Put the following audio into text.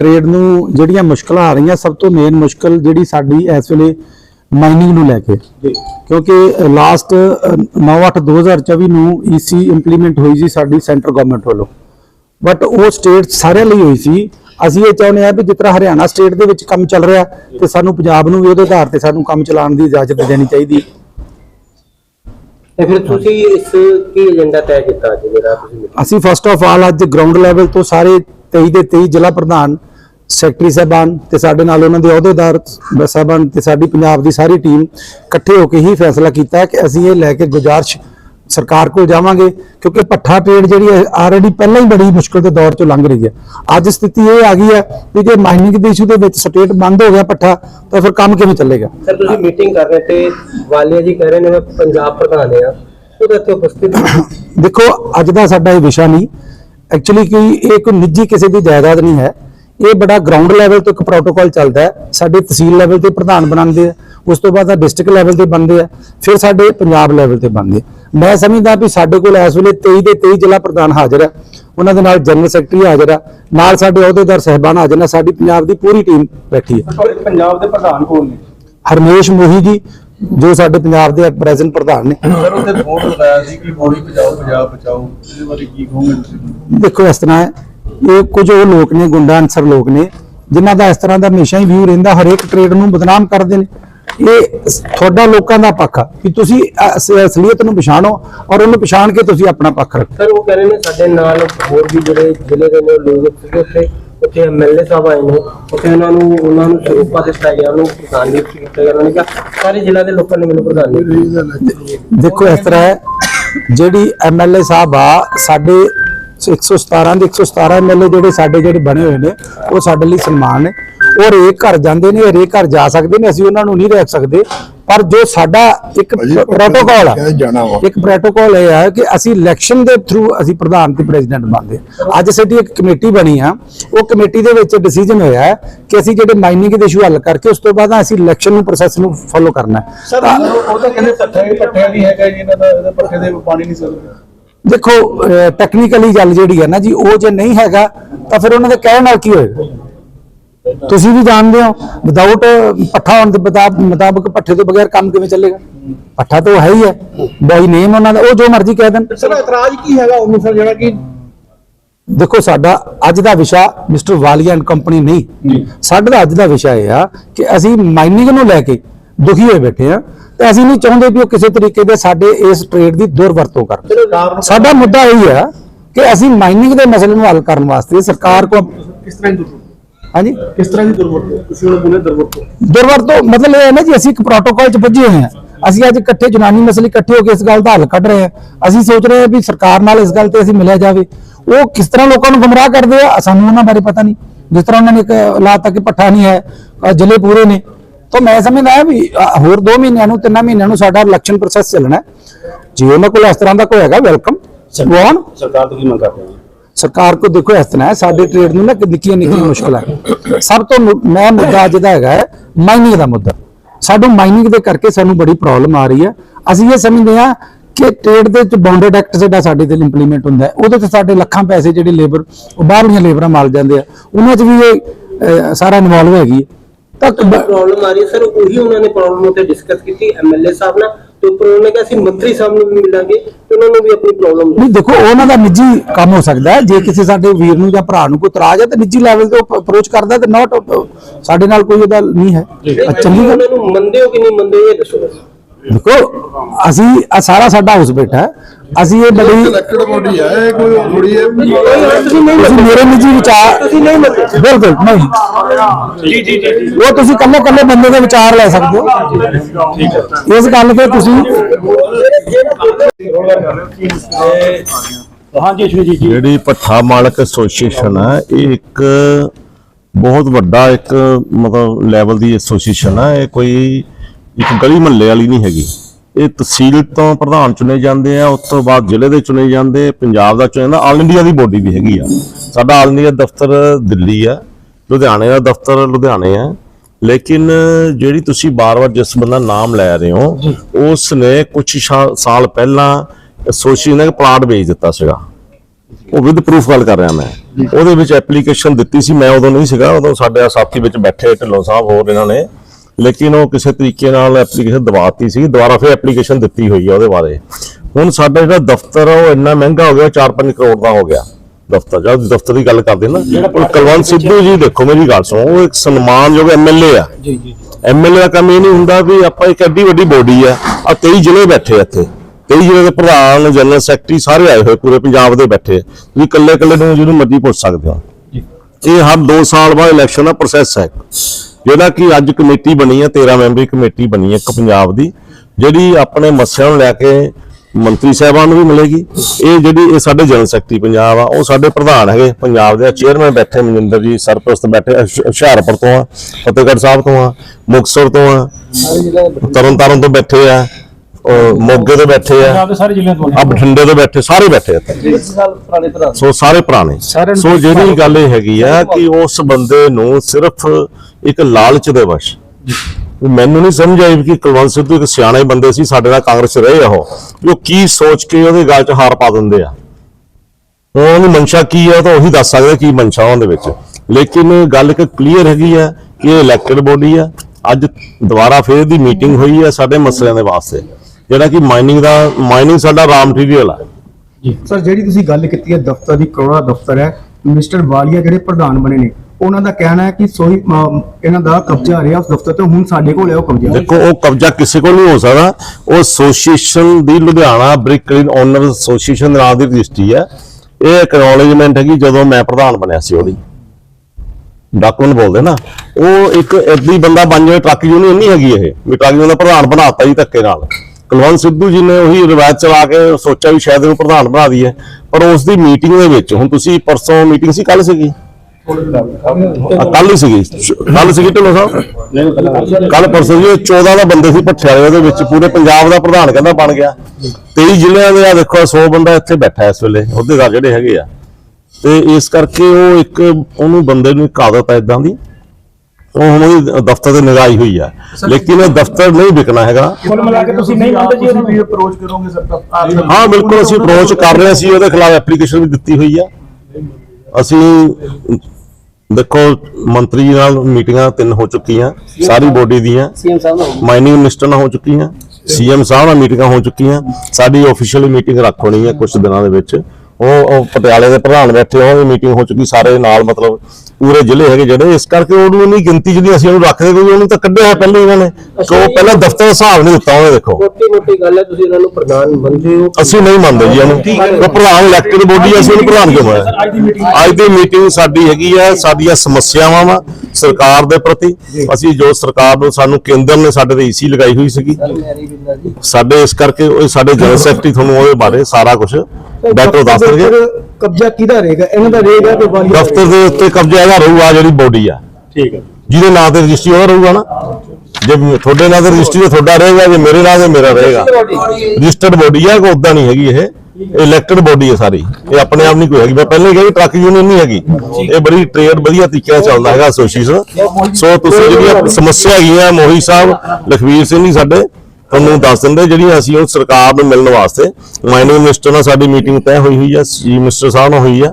Trade ਨੂੰ ਜਿਹੜੀਆਂ ਮੁਸ਼ਕਲਾਂ ਆ ਰਹੀਆਂ ਸਭ ਤੋਂ ਮੇਨ ਮੁਸ਼ਕਲ ਜਿਹੜੀ ਸਾਡੀ ਇਸ ਵੇਲੇ ਮਾਈਨਿੰਗ ਨੂੰ ਲੈ ਕੇ। ਕਿਉਂਕਿ ਲਾਸਟ 9/8/2024 ਨੂੰ ਈਸੀ ਇੰਪਲੀਮੈਂਟ ਹੋਈ ਸੀ ਸਾਡੀ ਸੈਂਟਰ ਗਵਰਨਮੈਂਟ ਵੱਲੋਂ। ਬਟ ਉਹ ਸਟੇਟ ਸਾਰਿਆਂ ਲਈ ਹੋਈ ਸੀ। ਅਸੀਂ ਇਹ ਚਾਹੁੰਦੇ ਆ ਵੀ ਜਿਸ ਤਰ੍ਹਾਂ ਹਰਿਆਣਾ ਸਟੇਟ ਦੇ ਵਿੱਚ ਕੰਮ ਚੱਲ ਰਿਹਾ ਤੇ ਸਾਨੂੰ ਪੰਜਾਬ ਨੂੰ ਵੀ ਉਹਦੇ ਆਧਾਰ ਤੇ ਸਾਨੂੰ ਕੰਮ ਚਲਾਉਣ ਦੀ ਇਜਾਜ਼ਤ ਦੇਣੀ ਚਾਹੀਦੀ। ਹੈ ਤੇ ਫਿਰ ਤੁਸੀਂ ਇਸ ਕੀ ਏਜੰਡਾ ਤੈਅ ਕੀਤਾ ਅੱਜ ਜਿਹੜਾ ਤੁਸੀਂ ਅਸੀਂ ਫਸਟ ਆਫ ਆਲ ਅੱਜ ਗਰਾਊਂਡ ਲੈਵਲ ਤੋਂ ਸਾਰੇ 23 ਦੇ 23 ਜ਼ਿਲ੍ਹਾ ਪ੍ਰਧਾਨ ਸੈਕਟਰੀ ਸਾਹਿਬਾਨ ਤੇ ਸਾਡੇ ਨਾਲ ਉਹਨਾਂ ਦੇ ਅਹੁਦੇਦਾਰ ਸਾਹਿਬਾਨ ਤੇ ਸਾਡੀ ਪੰਜਾਬ ਦੀ ਸਾਰੀ ਟੀਮ ਇਕੱਠੇ ਹੋ ਕੇ ਹੀ ਫੈਸਲਾ ਕੀਤਾ ਹੈ ਕਿ ਅਸੀਂ ਇਹ ਲੈ ਕੇ ਗੁਜ਼ਾਰਿਸ਼ ਸਰਕਾਰ ਕੋਲ ਜਾਵਾਂਗੇ ਕਿਉਂਕਿ ਪੱਠਾ ਟ੍ਰੇਡ ਜਿਹੜੀ ਆਲਰੇਡੀ ਪਹਿਲਾਂ ਹੀ ਬੜੀ ਮੁਸ਼ਕਲ ਦੇ ਦੌਰ ਚੋਂ ਲੰਘ ਰਹੀ ਹੈ। ਅੱਜ ਸਥਿਤੀ ਇਹ ਆ ਗਈ ਹੈ ਕਿ ਜੇ ਮਾਈਨਿੰਗ ਦੇ ਇਸ਼ੂ ਦੇ ਵਿੱਚ ਸਟੇਟ ਬੰਦ ਹੋ ਗਿਆ ਪੱਠਾ ਤਾਂ ਫਿਰ ਕੰਮ ਕਿਵੇਂ ਚੱਲੇਗਾ? ਸਰ ਤੁਸੀਂ ਮੀਟਿੰਗ ਕਰ ਰਹੇ ਤੇ ਵਾਲੀਆ ਜੀ ਕਹਿ ਰਹੇ ਨੇ ਮੈਂ ਪੰਜਾਬ ਪ੍ਰਧਾਨ ਆ ਉਹਦੇ ਇੱਥੇ ਉਪਸਥਿਤ ਦੇਖੋ ਅੱਜ ਦਾ ਸਾਡਾ ਇਹ ਵਿਸ਼ਾ ਨਹੀਂ ਐਕਚੁਅਲੀ ਕੋਈ ਇਹ ਕੋਈ ਨਿੱਜੀ ਕਿਸੇ ਦੀ ਜਾਇਦਾਦ ਨਹੀਂ ਹੈ। ਇਹ ਬੜਾ ਗਰਾਊਂਡ ਲੈਵਲ ਤੋਂ ਇੱਕ ਪ੍ਰੋਟੋਕਾਲ ਚੱਲਦਾ ਹੈ। ਸਾਡੇ ਤਹਿਸੀਲ ਲੈਵਲ ਤੇ ਪ੍ਰਧਾਨ ਬਣਾਉਂਦੇ ਆ। ਉਸ ਤੋਂ ਬਾਅਦ ਡਿਸਟ੍ਰਿਕਟ ਲੈਵਲ ਤੇ ਬਣਦੇ ਆ। ਫਿਰ ਸਾਡੇ ਪੰਜਾਬ ਲੈਵਲ ਤੇ ਬਣਦੇ ਆ। ਮੈਂ ਸਮਝਦਾ ਵੀ ਸਾਡੇ ਕੋਲ ਇਸ ਵੇਲੇ 23 ਦੇ 23 ਜ਼ਿਲ੍ਹਾ ਪ੍ਰਧਾਨ ਹਾਜ਼ਰ ਆ। ਉਹਨਾਂ ਦੇ ਨਾਲ ਜਨਰਲ ਸੈਕਟਰੀ ਹਾਜ਼ਰ ਆ। ਨਾਲ ਸਾਡੇ ਅਹੁਦੇਦਾਰ ਸਹਿਬਾਨ ਹਾਜ਼ਰ ਨੇ। ਸਾਡੀ ਪੰਜਾਬ ਦੀ ਪੂਰੀ ਟੀਮ ਬੈਠੀ ਹੈ। ਪੰਜਾਬ ਦੇ ਪ੍ਰਧਾਨ ਕੋਲ ਨੇ? ਹਰਮੇਸ਼ ਮੋਹੀ ਜੀ। ਜੋ ਸਾਡੇ ਪੰਜਾਬ ਦੇ ਪ੍ਰੈਜ਼ੈਂਟ ਪ੍ਰਧਾਨ ਨੇ। ਸਰ ਉੱਥੇ ਬੋਰਡ ਲਗਾਇਆ ਸੀ ਕਿ ਮੋੜੀ ਬਚਾਓ ਪੰਜਾਬ ਬਚਾਓ ਇਹਦੇ ਬਾਰੇ ਕੀ ਕਹੋਗੇ ਤੁਸੀਂ? ਦੇਖੋ ਇਸ ਤਰ੍ਹਾਂ ਹੈ ਇਹ ਕੁਝ ਉਹ ਲੋਕ ਨੇ ਗੁੰਡਾ ਅਨਸਰ ਲੋਕ ਨੇ ਜਿਨ੍ਹਾਂ ਦਾ ਇਸ ਤਰ੍ਹਾਂ ਦਾ ਹਮੇਸ਼ਾ ਹੀ ਵਿਊ ਰਹਿੰਦਾ ਹਰੇਕ ਟ੍ਰੇਡ ਨੂੰ ਬਦਨਾਮ ਕਰਦੇ ਨੇ। ਇਹ ਤੁਹਾਡਾ ਲੋਕਾਂ ਦਾ ਪੱਖ ਆ ਕਿ ਤੁਸੀਂ ਅਸ- ਅਸਲੀਅਤ ਨੂੰ ਪਛਾਣੋ ਔਰ ਉਹਨੂੰ ਪਛਾਣ ਕੇ ਤੁਸੀਂ ਆਪਣਾ ਪੱਖ ਰੱਖੋ। ਸਰ ਉਹ ਕਹਿ ਰਹੇ ਨੇ ਸਾਡੇ ਨਾਲ ਹੋਰ ਵੀ ਜਿਹੜੇ ਜ਼ਿਲ੍ਹੇ ਦੇ ਲੋਕ ਸੀਗੇ ਉੱਥੇ। ਉੱਥੇ ਐਮਐਲਏ ਸਾਹਿਬ ਆਏ ਨੇ, ਉੱਥੇ ਉਹਨਾਂ ਨੂੰ ਉਹਨਾਂ ਨੂੰ ਸਰੂਪਾ ਦਿੱਤਾ ਗਿਆ ਉਹਨੂੰ ਪ੍ਰਧਾਨ ਨਿਯੁਕਤ ਕੀਤਾ ਗਿਆ। ਉਹਨਾਂ ਨੇ ਕਿਹਾ, ਸਾਰੇ ਜ਼ਿਲ੍ਹਾ ਦੇ ਲੋਕਾਂ ਨੇ ਮੈਨੂੰ ਪ੍ਰਧਾਨ ਨਿਯੁਕਤ ਦੇਖੋ ਇਸ ਤਰ੍ਹਾਂ ਹੈ, ਜਿਹੜੀ ਐਮਐਲਏ ਸਾਹਿਬ ਆ, ਸਾਡੇ 117 ਦੇ 117 ਐਮਐਲਏ ਜਿਹੜੇ ਸਾਡੇ ਜਿਹੜੇ ਬਣੇ ਹੋਏ ਨੇ ਉਹ ਸਾਡੇ ਲਈ ਸਨਮਾਨ ਨੇ। ਉਹ ਹਰੇਕ ਘਰ ਜਾਂਦੇ ਨੇ ਹਰੇਕ ਘਰ ਜਾ ਸਕਦੇ ਨੇ ਅਸੀਂ ਉਹਨਾਂ ਨੂੰ ਨਹੀਂ ਰੋਕ ਸਕਦੇ। ਪਰ ਜੋ ਸਾਡਾ ਇੱਕ ਪ੍ਰੋਟੋਕਾਲ ਵਾ। ਇੱਕ ਪ੍ਰੋਟੋਕਾਲ ਇਹ ਹੈ ਕਿ ਅਸੀਂ ਇਲੈਕਸ਼ਨ ਦੇ ਥਰੂ ਅਸੀਂ ਪ੍ਰਧਾਨ ਤੇ ਪ੍ਰੈਜ਼ੀਡੈਂਟ ਬਣਦੇ ਹਾਂ। ਅੱਜ ਸਾਡੀ ਇੱਕ ਕਮੇਟੀ ਬਣੀ ਆ। ਉਹ ਕਮੇਟੀ ਦੇ ਵਿੱਚ ਡਿਸੀਜਨ ਹੋਇਆ ਹੈ ਕਿ ਅਸੀਂ ਜਿਹੜੇ ਮਾਈਨਿੰਗ ਦੇ ਇਸ਼ੂ ਹੱਲ ਕਰਕੇ ਉਸ ਤੋਂ ਬਾਅਦ ਅਸੀਂ ਇਲੈਕਸ਼ਨ ਨੂੰ ਪ੍ਰੋਸੈਸ ਨੂੰ ਫੋਲੋ ਕਰਨਾ ਹੈ। ਸਰ ਉਹ ਤਾਂ ਕਹਿੰਦੇ ਪੱਠੇ ਪੱਠੇ ਵੀ ਹੈਗਾ ਜੀ ਇਹਨਾਂ ਦਾ ਪੱਠੇ ਦੇ ਪਾਣੀ ਨਹੀਂ ਸਕਦਾ ਦੇਖੋ ਟੈਕਨੀਕਲੀ ਗੱਲ ਜਿਹੜੀ ਹੈ ਨਾ ਜੀ ਉਹ ਜੇ ਨਹੀਂ ਹੈਗਾ ਤਾਂ ਫਿਰ ਉਹਨਾਂ ਦੇ ਕਹਿਣ ਨਾਲ ਕੀ ਹੋਏਗਾ? ਤੁਸੀਂ ਵੀ ਜਾਣਦੇ ਹੋ ਵਿਦਆਊਟ ਪੱਠਾ ਹੋਣ ਦੇ ਮੁਤਾਬ- ਮੁਤਾਬਕ ਪੱਠੇ ਤੋਂ ਬਗੈਰ ਕੰਮ ਕਿਵੇਂ ਚੱਲੇਗਾ? ਪੱਠਾ ਤਾਂ ਹੈ ਹੀ ਹੈ ਬਾਈ ਨੇਮ ਉਹਨਾਂ ਦਾ ਉਹ ਜੋ ਮਰਜ਼ੀ ਕਹਿ ਦੇਣ। ਸਰ ਇਤਰਾਜ਼ ਕੀ ਹੈਗਾ ਉਹਨੂੰ ਸਰ ਜਿਹੜਾ ਕਿ ਦੇਖੋ ਸਾਡਾ ਅੱਜ ਦਾ ਵਿਸ਼ਾ ਮਿਸਟਰ ਵਾਲੀਆ ਐਂਡ ਕੰਪਨੀ ਨਹੀਂ। ਸਾਡਾ ਅੱਜ ਦਾ ਵਿਸ਼ਾ ਇਹ ਆ ਕਿ ਅਸੀਂ ਮਾਈਨਿੰਗ ਨੂੰ ਲੈ ਕੇ ਦੁਖੀ ਹੋਏ ਬੈਠੇ ਆ ਤੇ ਅਸੀਂ ਨਹੀਂ ਚਾਹੁੰਦੇ ਵੀ ਉਹ ਕਿਸੇ ਤਰੀਕੇ ਦੇ ਸਾਡੇ ਇਸ ਟ੍ਰੇਡ ਦੀ ਦੁਰਵਰਤੋਂ ਕਰਨ। ਸਾਡਾ ਮੁੱਦਾ ਇਹ ਹੈ ਕਿ ਅਸੀਂ ਮਾਈਨਿੰਗ ਦੇ ਮਸਲੇ ਨੂੰ ਹੱਲ ਕਰਨ ਵਾਸਤੇ ਸਰਕਾਰ ਕੋ ਕਿਸ ਤਰ੍ਹਾਂ ਦੀ ਦੁਰਵਰਤੋਂ? ਹਾਂਜੀ? ਕਿਸ ਤਰ੍ਹਾਂ ਦੀ ਦੁਰਵਰਤੋਂ? ਤੁਸੀਂ ਉਹਨੂੰ ਬੋਲੇ ਦੁਰਵਰਤੋਂ। ਦੁਰਵਰਤੋਂ ਮਤਲਬ ਇਹ ਹੈ ਨਾ ਜੀ ਅਸੀਂ ਇੱਕ ਪ੍ਰੋਟੋਕਾਲ 'ਚ ਪੁੱਜੇ ਹੋਏ ਹਾਂ। ਅਸੀਂ ਅੱਜ ਇਕੱਠੇ ਜਨਾਨੀ ਮਸਲੇ ਇਕੱਠੇ ਹੋ ਕੇ ਇਸ ਗੱਲ ਦਾ ਹੱਲ ਕੱਢ ਰਹੇ ਹਾਂ। ਅਸੀਂ ਸੋਚ ਰਹੇ ਹਾਂ ਵੀ ਸਰਕਾਰ ਨਾਲ ਇਸ ਗੱਲ ਤੇ ਅਸੀਂ ਮਿਲਿਆ ਜਾਵੇ। ਉਹ ਕਿਸ ਤਰ੍ਹਾਂ ਲੋਕਾਂ ਨੂੰ ਗੁੰਮਰਾਹ ਕਰਦੇ ਆ ਸਾਨੂੰ ਉਹਨਾਂ ਬਾਰੇ ਪਤਾ ਨਹੀਂ। ਜਿਸ ਤਰ੍ਹਾਂ ਉਹਨਾਂ ਨੇ ਇੱਕ ਲਾਤਾ ਕਿ ਪੱਠਾ ਨਹੀਂ ਹੈ ਜ਼ਿਲ੍ਹੇ ਪੂਰੇ ਨੇ। ਤਾਂ ਮੈਂ ਸਮਝਦਾ ਵੀ ਹੋਰ 2 ਮਹੀਨਿਆਂ ਨੂੰ 3 ਮਹੀਨਿਆਂ ਨੂੰ ਸਾਡਾ ਇਲੈਕਸ਼ਨ ਪ੍ਰੋਸੈਸ ਚੱਲਣਾ ਜੇ ਉਹਨਾਂ ਕੋਲ ਇਸ ਤਰ੍ਹਾਂ ਦਾ ਕੋਈ ਹੈਗਾ ਵੈਲਕਮ ਗੋਨ ਸਰਕਾਰ ਤੋਂ ਕੀ ਮੰਗ ਕਰਦੇ ਹੋ ਸਰਕਾਰ ਕੋ ਦੇਖੋ ਇਸ ਤਰ੍ਹਾਂ ਹੈ ਸਾਡੇ ਟ੍ਰੇਡ ਨੂੰ ਨਾ ਨਿੱਕੀਆਂ ਨਿੱਕੀਆਂ ਮੁਸ਼ਕਲਾਂ ਸਭ ਤੋਂ ਮੁ- ਮੁੱਦਾ ਅੱਜ ਦਾ ਹੈਗਾ ਮਾਈਨਿੰਗ ਦਾ ਮੁੱਦਾ। ਸਾਨੂੰ ਮਾਈਨਿੰਗ ਦੇ ਕਰਕੇ ਸਾਨੂੰ ਬੜੀ ਪ੍ਰੋਬਲਮ ਆ ਰਹੀ ਹੈ। ਅਸੀਂ ਇਹ ਸਮਝਦੇ ਹਾਂ ਕਿ ਟ੍ਰੇਡ ਦੇ ਵਿੱਚ ਬਾਉਂਡਡ ਐਕਟ ਜਿਹੜਾ ਸਾਡੇ ਤੇ ਇੰਪਲੀਮੈਂਟ ਹੁੰਦਾ ਹੈ ਉਹਦੇ ਤੇ ਸਾਡੇ ਲੱਖਾਂ ਪੈਸੇ ਜਿਹੜੇ ਲੇਬਰ ਉਹ ਬਾਹਰਲੀਆਂ ਲੇਬਰਾਂ ਮਾਲ ਜਾਂਦੇ ਆ। ਉਹਨਾਂ 'ਚ ਵੀ ਇਹ ਸਾਰਾ ਇਨਵੋਲਵ ਹੈਗੀ ਹੈ ਤਾਂ ਕ- ਪ੍ਰੋਬਲਮ ਆ ਰਹੀ ਹੈ ਸਰ। ਉਹੀ ਉਹਨਾਂ ਨੇ ਪ੍ਰੋਬਲਮ ਉੱਤੇ ਡਿਸਕਸ ਕੀਤੀ ਐਮਐਲਏ ਸਾਹਿਬ ਨਾਲ। ਤੇ ਉੱਪਰ ਉਹਨਾਂ ਕਿਹਾ ਅਸੀਂ ਮੰਤਰੀ ਸਾਹਿਬ ਨੂੰ ਵੀ ਮਿਲਾਂਗੇ। ਤੇ ਉਹਨਾਂ ਨੂੰ ਵੀ ਆਪਣੀ ਪ੍ਰੋਬਲਮ ਨਹੀਂ ਦੇਖੋ ਉਹਨਾਂ ਦਾ ਨਿੱਜੀ ਕੰਮ ਹੋ ਸਕਦਾ ਹੈ। ਜੇ ਕਿਸੇ ਸਾਡੇ ਵੀਰ ਨੂੰ ਜਾਂ ਭਰਾ ਨੂੰ ਕੋਈ ਇਤਰਾਜ਼ ਹੈ ਤਾਂ ਨਿੱਜੀ ਲੈਵਲ ਤੇ ਅਪਰੋਚ ਕਰਦਾ ਤੇ ਨਾਟ ਸਾਡੇ ਨਾਲ ਕੋਈ ਉਹਦਾ ਨਹੀਂ ਹੈ। ਚੰਗੀ ਗੱਲ। ਉਹਨਾਂ ਨੂੰ ਮੰਨਦੇ ਹੋ ਕਿ ਨਹੀਂ ਮੰਨਦੇ ਇਹ ਦੱਸੋ ਦੇਖੋ ਅਸੀਂ ਆ ਸਾਰਾ ਸਾਡਾ ਹਾਊਸ ਬੈਠਾ ਹੈ। ਅਸੀਂ ਇਹ ਬੜੀ ਇਲੈਕਟਡ ਬੋਡੀ ਹੈ ਇਹ ਕੋਈ ਥੋੜੀ ਹੈ ਤੁਸੀਂ ਨਹੀਂ ਤੁਸੀਂ ਮੇਰੇ ਨਿੱਜੀ ਵਿਚਾਰ ਤੁਸੀਂ ਨਹੀਂ ਬਿਲਕੁਲ ਨਹੀਂ। ਜੀ ਜੀ ਜੀ ਉਹ ਤੁਸੀਂ ਕੱਲੇ ਕੱਲੇ ਬੰਦੇ ਦੇ ਵਿਚਾਰ ਲੈ ਸਕਦੇ ਹੋ। ਇਸ ਗੱਲ ਤੇ ਤੁਸੀਂ ਜਿਹੜੀ ਪੱਠਾ ਮਾਲਕ ਐਸੋਸੀਏਸ਼ਨ ਹੈ ਇਹ ਇੱਕ ਬਹੁਤ ਵੱਡਾ ਇੱਕ ਮਤਲਬ ਲੈਵਲ ਦੀ ਐਸੋਸੀਏਸ਼ਨ ਹੈ। ਇਹ ਕੋਈ ਇੱਕ ਗਲੀ ਮਹੱਲੇ ਵਾਲੀ ਨਹੀਂ ਹੈਗੀ। ਇਹ ਤਹਿਸੀਲ ਤੋਂ ਪ੍ਰਧਾਨ ਚੁਣੇ ਜਾਂਦੇ ਆ ਉਸ ਤੋਂ ਬਾਅਦ ਜ਼ਿਲ੍ਹੇ ਦੇ ਚੁਣੇ ਜਾਂਦੇ ਪੰਜਾਬ ਦਾ ਚੁਣੇ ਜਾਂਦਾ ਆਲ ਇੰਡੀਆ ਦੀ ਬੋਡੀ ਵੀ ਹੈਗੀ ਆ। ਸਾਡਾ ਆਲ ਇੰਡੀਆ ਦਫ਼ਤਰ ਦਿੱਲੀ ਆ ਲੁਧਿਆਣੇ ਦਾ ਦਫ਼ਤਰ ਲੁਧਿਆਣੇ ਆ। ਲੇਕਿਨ ਜਿਹੜੀ ਤੁਸੀਂ ਬਾਰ-ਬਾਰ ਜਿਸ ਬੰਦਾ ਨਾਮ ਲੈ ਰਹੇ ਹੋ ਉਸ ਨੇ ਕੁਝ ਸਾਲ ਪਹਿਲਾਂ ਐਸੋਸੀਏਸ਼ਨ ਨੇ ਪਲਾਟ ਵੇਚ ਦਿੱਤਾ ਸੀਗਾ। ਉਹ ਵਿਦ ਪ੍ਰੂਫ ਗੱਲ ਕਰ ਰਿਹਾ ਮੈਂ। ਉਹਦੇ ਵਿੱਚ ਐਪਲੀਕੇਸ਼ਨ ਦਿੱਤੀ ਸੀ ਮੈਂ ਉਦੋਂ ਨਹੀਂ ਸੀਗਾ ਉਦੋਂ ਸਾਡੇ ਸਾਥੀ ਵਿੱਚ ਬੈਠੇ ਢਿੱਲੋਂ ਸਾਹਿਬ ਹੋਰ ਇਹਨਾਂ ਨੇ। ਲੇਕਿਨ ਉਹ ਕਿਸੇ ਤਰੀਕੇ ਨਾਲ ਐਪਲੀਕੇਸ਼ਨ ਦਵਾਤੀ ਸੀ ਦੁਬਾਰਾ ਫਿਰ ਐਪਲੀਕੇਸ਼ਨ ਦਿੱਤੀ ਹੋਈ ਹੈ ਉਹਦੇ ਬਾਰੇ। ਹੁਣ ਸਾਡਾ ਜਿਹੜਾ ਦਫ਼ਤਰ ਆ ਉਹ ਇੰਨਾ ਮਹਿੰਗਾ ਹੋ ਗਿਆ 4-5 ਕਰੋੜ ਦਾ ਹੋ ਗਿਆ ਦਫ਼ਤਰ। ਜਦ ਦਫ਼ਤਰ ਦੀ ਗੱਲ ਕਰਦੇ ਨਾ ਹੁਣ ਕੁਲਵੰਤ ਸਿੱਧੂ ਜੀ ਦੇਖੋ ਮੇਰੀ ਗੱਲ ਸੁਣੋ ਉਹ ਇੱਕ ਸਨਮਾਨਯੋਗ ਐਮਐਲਏ ਆ। ਜੀ ਜੀ ਐਮਐਲਏ ਦਾ ਕੰਮ ਇਹ ਨਹੀਂ ਹੁੰਦਾ ਵੀ ਆਪਾਂ ਇੱਕ ਐਡੀ ਵੱਡੀ ਬੋਡੀ ਆ ਆ 23 ਜ਼ਿਲ੍ਹੇ ਬੈਠੇ ਆ ਇੱਥੇ। 23 ਜ਼ਿਲ੍ਹੇ ਦੇ ਪ੍ਰਧਾਨ ਜਨਰਲ ਸੈਕਟਰੀ ਸਾਰੇ ਆਏ ਹੋਏ ਪੂਰੇ ਪੰਜਾਬ ਦੇ ਬੈਠੇ ਆ। ਤੁਸੀਂ ਇਕੱਲੇ ਇਕੱਲੇ ਨੂੰ ਜਿਹਨੂੰ ਮਰਜ਼ੀ ਪੁੱਛ ਸਕਦੇ ਹੋ। ਇਹ ਹਰ 2 ਸਾਲ ਬਾਅਦ ਇਲੈਕਸ਼ਨ ਦਾ ਪ੍ਰੋਸੈਸ ਹੈ। ਜਿਹੜਾ ਕਿ ਅੱਜ ਕਮੇਟੀ ਬਣੀ ਹੈ 13 ਮੈਂਬਰੀ ਕਮੇਟੀ ਬਣੀ ਹੈ ਇੱਕ ਪੰਜਾਬ ਦੀ ਜਿਹੜੀ ਆਪਣੇ ਮਸਲਿਆਂ ਨੂੰ ਲੈ ਕੇ ਮੰਤਰੀ ਸਾਹਿਬਾਨ ਨੂੰ ਵੀ ਮਿਲੇਗੀ। ਇਹ ਜਿਹੜੀ ਇਹ ਸਾਡੇ ਜਨਰਲ ਸੈਕਟਰੀ ਪੰਜਾਬ ਆ ਉਹ ਸਾਡੇ ਪ੍ਰਧਾਨ ਹੈਗੇ ਪੰਜਾਬ ਦੇ ਚੇਅਰਮੈਨ ਬੈਠੇ ਮਨਿੰਦਰ ਜੀ ਸਰਪ੍ਰਸਤ ਬੈਠੇ ਹੁਸ਼- ਹੁਸ਼ਿਆਰਪੁਰ ਤੋਂ ਆ ਫਤਿਹਗੜ੍ਹ ਸਾਹਿਬ ਤੋਂ ਆ ਮੁਕਤਸਰ ਤੋਂ ਆ ਤਰਨਤਾਰਨ ਤੋਂ ਬੈਠੇ ਆ ਮੋਗੇ ਤੋਂ ਬੈਠੇ ਆ ਸਾਰੇ ਜ਼ਿਲ੍ਹਿਆਂ ਤੋਂ ਆ। ਬਠਿੰਡੇ ਤੋਂ ਬੈਠੇ ਸਾਰੇ ਬੈਠੇ ਆ ਇੱਥੇ। 20 ਸਾਲ ਪੁਰਾਣੇ ਪ੍ਰਧਾਨ ਸੋ ਸਾਰੇ ਪੁਰਾਣੇ। ਸੋ ਜਿਹੜੀ ਗੱਲ ਇਹ ਹੈਗੀ ਆ ਕਿ ਉਸ ਬੰਦੇ ਨੂੰ ਸਿਰਫ ਇੱਕ ਲਾਲਚ ਦੇ ਵਸ਼। ਮੈਨੂੰ ਨਹੀਂ ਸਮਝ ਆਈ ਕਿ ਕੁਲਵੰਤ ਸਿੱਧੂ ਇੱਕ ਸਿਆਣੇ ਬੰਦੇ ਸੀ ਸਾਡੇ ਨਾਲ ਕਾਂਗਰਸ 'ਚ ਰਹੇ ਆ ਉਹ। ਉਹ ਕੀ ਸੋਚ ਕੇ ਉਹਦੇ ਗੱਲ 'ਚ ਹਾਰ ਪਾ ਦਿੰਦੇ ਆ। ਉਹਦੀ ਮਨਸ਼ਾ ਕੀ ਹੈ ਤਾਂ ਉਹੀ ਦੱਸ ਸਕਦਾ ਕੀ ਮਨਸ਼ਾ ਉਹਦੇ ਵਿੱਚ। ਲੇਕਿਨ ਗੱਲ ਇੱਕ ਕਲੀਅਰ ਹੈਗੀ ਆ ਕਿ ਇਹ ਇਲੈਕਟਡ ਬੋਡੀ ਆ। ਅੱਜ ਦੁਬਾਰਾ ਫੇਰ ਦੀ ਮੀਟਿੰਗ ਹੋਈ ਹੈ ਸਾਡੇ ਮਸਲਿਆਂ ਦੇ ਵਾਸਤੇ। ਜਿਹੜਾ ਕਿ ਮਾਈਨਿੰਗ ਦਾ ਮਾਈਨਿੰਗ ਸਾਡਾ ਰਾ ਮਟੀਰੀਅਲ ਆ। ਸਰ ਜਿਹੜੀ ਤੁਸੀਂ ਗੱਲ ਕੀਤੀ ਹੈ ਦਫ਼ਤਰ ਦੀ ਕਰੋੜਾ ਦਫ਼ਤਰ ਹੈ। ਮਿਸਟਰ ਵਾਲੀਆ ਜਿਹੜੇ ਪ੍ਰਧਾਨ ਬਣੇ ਨੇ ਉਹਨਾਂ ਦਾ ਕਹਿਣਾ ਹੈ ਕਿ ਸੋਈ ਅਮ, ਇਹਨਾਂ ਦਾ ਕਬਜ਼ਾ ਰਿਹਾ ਉਸ ਦਫ਼ਤਰ ਤੇ ਹੁਣ ਸਾਡੇ ਕੋਲ ਹੈ ਉਹ ਕਬਜ਼ਾ। ਦੇਖੋ ਉਹ ਕਬਜ਼ਾ ਕਿਸੇ ਕੋਲ ਨਹੀਂ ਹੋ ਸਕਦਾ। ਉਹ ਐਸੋਸੀਏਸ਼ਨ ਦੀ Ludhiana brick kiln owner association ਦੇ ਨਾਮ ਦੀ ਰਜਿਸਟਰੀ ਹੈ। ਇਹ ਐਕਨੋਲੇਜਮੈਂਟ ਹੈਗੀ ਜਦੋਂ ਮੈਂ ਪ੍ਰਧਾਨ ਬਣਿਆ ਸੀ ਉਹਦੀ। ਡਾਕੂਮੈਂਟ ਬੋਲਦੇ ਨਾ। ਉਹ ਇੱਕ ਏਦੀ ਬੰਦਾ ਬਣ ਜਾਵੇ ਟਰੱਕ ਯੂਨੀਅਨ ਨਹੀਂ ਹੈਗੀ ਇਹ। ਵੀ ਟਰੱਕ ਯੂਨੀਅਨ ਦਾ ਪ੍ਰਧਾਨ ਬਣਾਤਾ ਜੀ ਧੱਕੇ ਨਾਲ। ਕੁਲਵੰਤ ਸਿੱਧੂ ਜੀ ਨੇ ਉਹੀ ਰਿਵਾਇਤ ਚਲਾ ਕੇ ਸੋਚਿਆ ਵੀ ਸ਼ਾਇਦ ਇਹਨੂੰ ਪ੍ਰਧਾਨ ਬਣਾ ਦਈਏ। ਪਰ ਉਸ ਦੀ ਮੀਟਿੰਗ ਦੇ ਵਿੱਚ ਹੁਣ ਤੁਸੀਂ ਪਰਸੋਂ ਮੀਟਿੰਗ ਸੀ ਕੱਲ ਸੀਗੀ। ਕੱਲ ਹੀ ਸੀਗੀ। ਕੱਲ ਸੀਗੀ ਢਿੱਲੋਂ ਸਾਹਿਬ। ਕੱਲ ਪਰਸੋਂ ਜੀ 14 ਦਾ ਬੰਦੇ ਸੀ ਭੱਠੇ ਵਾਲੇ ਉਹਦੇ ਵਿੱਚ ਪੂਰੇ ਪੰਜਾਬ ਦਾ ਪ੍ਰਧਾਨ ਕਹਿੰਦਾ ਬਣ ਗਿਆ। 23 ਜ਼ਿਲ੍ਹਿਆਂ ਦੇ ਆ ਦੇਖੋ 100 ਬੰਦਾ ਇੱਥੇ ਬੈਠਾ ਇਸ ਵੇਲੇ ਉਹਦੇ ਘਰ ਜਿਹੜੇ ਹੈਗੇ ਆ। ਤੇ ਇਸ ਕਰਕੇ ਉਹ ਇੱਕ ਉਹਨੂੰ ਬੰਦੇ ਨੂੰ ਇੱਕ ਆਦਤ ਹੈ ਇਦਾਂ ਦੀ। ਉਹ ਹੁਣ ਉਹਦੀ ਦਫ਼ਤਰ ਤੇ ਨਿਗਾਹੀ ਹੋਈ ਆ। ਲੇਕਿਨ ਇਹ ਦਫ਼ਤਰ ਨਹੀਂ ਵਿਕਣਾ ਹੈਗਾ। ਕੁੱਲ ਮਿਲਾ ਕੇ ਤੁਸੀਂ ਨਹੀਂ ਮੰਨਦੇ ਜੀ ਤੁਸੀਂ ਵੀ ਅਪਰੋਚ ਕਰੋਗੇ ਸਰ ਤਾਂ ਆਪ ਹਾਂ ਬਿਲਕੁਲ ਅਸੀਂ ਅਪਰੋਚ ਕਰ ਰਹੇ ਸੀ ਉਹਦੇ ਖਿਲਾਫ ਐਪਲੀਕੇਸ਼ਨ ਵੀ ਦਿੱਤੀ ਹੋਈ ਆ। ਅਸੀਂ ਦੇਖੋ ਮੰਤਰੀ ਨਾਲ ਮੀਟਿੰਗਾਂ ਤਿੰਨ ਹੋ ਚੁੱਕੀਆਂ ਸਾਰੀ ਬੋਡੀ ਦੀਆਂ। ਸੀਐਮ ਸਾਹਿਬ ਨਾਲ ਮਾਈਨਿੰਗ ਮਿਨਿਸਟਰ ਨਾਲ ਹੋ ਚੁੱਕੀਆਂ ਸੀਐਮ ਸਾਹਿਬ ਨਾਲ ਮੀਟਿੰਗਾਂ ਹੋ ਚੁੱਕੀਆਂ ਸਾਡੀ ਆਫੀਸ਼ੀਅਲੀ ਮੀਟਿੰਗ ਰੱਖ ਹੋਣੀ ਹੈ ਕੁਝ ਦਿਨਾਂ ਦੇ ਵਿੱਚ। ਉਹ ਉਹ ਪਟਿਆਲੇ ਦੇ ਪ੍ਰਧਾਨ ਬੈਠੇ ਉਹਨਾਂ ਦੀ ਮੀਟਿੰਗ ਹੋ ਚੁੱਕੀ ਸਾਰੇ ਨਾਲ ਮਤਲਬ ਪੂਰੇ ਜ਼ਿਲ੍ਹੇ ਹੈਗੇ ਜਿਹੜੇ ਇਸ ਕਰਕੇ ਉਹਨੂੰ ਨਹੀਂ ਗਿਣਤੀ ਜਿਹੜੀ ਅਸੀਂ ਉਹਨੂੰ ਰੱਖਦੇ ਕਿਉਂਕਿ ਉਹਨੂੰ ਤਾਂ ਕੱਢਿਆ ਪਹਿਲਾਂ ਹੀ ਇਹਨਾਂ ਨੇ। ਉਹ ਪਹਿਲਾਂ ਦਫ਼ਤਰ ਦਾ ਹਿਸਾਬ ਨਹੀਂ ਦਿੱਤਾ ਉਹਨੇ ਦੇਖੋ। ਮੋਟੀ ਮੋਟੀ ਗੱਲ ਹੈ ਤੁਸੀਂ ਇਹਨਾਂ ਨੂੰ ਪ੍ਰਧਾਨ ਮੰਨਦੇ ਹੋ। ਅਸੀਂ ਨਹੀਂ ਮੰਨਦੇ ਜੀ ਇਹਨੂੰ ਉਹ ਪ੍ਰਧਾਨ ਇਲੈਕਟਡ ਬੋਡੀ ਅਸੀਂ ਉਹਨੂੰ ਪ੍ਰਧਾਨ ਕਿਉਂ ਬਣਾਇਆ? ਅੱਜ ਦੀ ਮੀਟਿੰਗ ਸਾਡੀ ਹੈਗੀ ਹੈ ਸਾਡੀਆਂ ਸਮੱਸਿਆਵਾਂ ਵਾ ਸਰਕਾਰ ਦੇ ਪ੍ਰਤੀ। ਅਸੀਂ ਜੋ ਸਰਕਾਰ ਨੂੰ ਸਾਨੂੰ ਕੇਂਦਰ ਨੇ ਸਾਡੇ ਤੇ ਈਸੀ ਲਗਾਈ ਹੋਈ ਸੀਗੀ। ਸਾਡੇ ਇਸ ਕਰਕੇ ਉਹ ਸਾਡੇ ਜਨਰਲ ਸੈਕਟਰੀ ਤੁਹਾਨੂੰ ਉਹਦੇ ਬਾਰੇ ਸਾਰਾ ਕੁਝ ਡਾਕਟਰ ਦੱਸ ਦੇਣਗੇ। ਕਬਜ਼ਾ ਕਿਹਦਾ ਰਹੇਗਾ? ਇਹਨਾਂ ਦਾ ਰਹੇਗਾ ਕਿ ਵਾਲੀਆ ਦਾ ਦਫ਼ਤਰ ਦੇ ਉੱਤੇ ਕਬਜ਼ਾ ਇਹਦਾ ਰਹੂਗਾ ਜਿਹੜੀ ਬੋਡੀ ਆ। ਠੀਕ ਹੈ। ਜਿਹਦੇ ਨਾਂ ਤੇ ਰਜਿਸਟਰੀ ਉਹਦਾ ਰਹੂਗਾ ਨਾ। ਜੇ ਤੁਹਾਡੇ ਨਾਂ ਤੇ ਰਜਿਸਟਰੀ ਤੇ ਤੁਹਾਡਾ ਰਹੇਗਾ ਜੇ ਮੇਰੇ ਨਾਂ ਤੇ ਮੇਰਾ ਰਹੇਗਾ। ਰਜਿਸਟਰਡ ਬੋਡੀ ਹੈ ਕੋਈ ਉਦਾਂ ਨਹੀਂ ਹੈਗੀ ਇਹ। ਇਲੈਕਟਡ ਬੋਡੀ ਹੈ ਸਾਰੀ। ਇਹ ਆਪਣੇ ਆਪ ਨਹੀਂ ਕੋਈ ਹੈਗੀ। ਮੈਂ ਪਹਿਲਾਂ ਹੀ ਕਿਹਾ ਕਿ ਟਰੱਕ ਯੂਨੀਅਨ ਨਹੀਂ ਹੈਗੀ। ਇਹ ਬੜੀ ਟ੍ਰੇਡ ਵਧੀਆ ਤਰੀਕੇ ਨਾਲ ਚੱਲਦਾ ਹੈਗਾ ਐਸੋਸੀਏਸ਼ਨ ਸੋ ਤੁਸੀਂ ਜਿਹੜੀਆਂ ਸਮੱਸਿਆ ਹੈਗੀਆਂ ਮੋਹੀ ਸਾਹਿਬ ਲਖਵੀਰ ਸਿੰਘ ਜੀ ਸਾਡੇ ਤੁਹਾਨੂੰ ਦੱਸ ਦਿੰਦੇ ਜਿਹੜੀਆਂ ਅਸੀਂ ਉਹ ਸਰਕਾਰ ਨੂੰ ਮਿਲਣ ਵਾਸਤੇ ਮਾਈਨਿੰਗ ਮਿਨਿਸਟਰ ਨਾਲ ਸਾਡੀ ਮੀਟਿੰਗ ਤੈਅ ਹੋਈ ਹੋਈ ਹੈ ਸੀ ਮਿਨਿਸਟਰ ਸਾਹਿਬ ਨਾਲ ਹੋਈ ਹੈ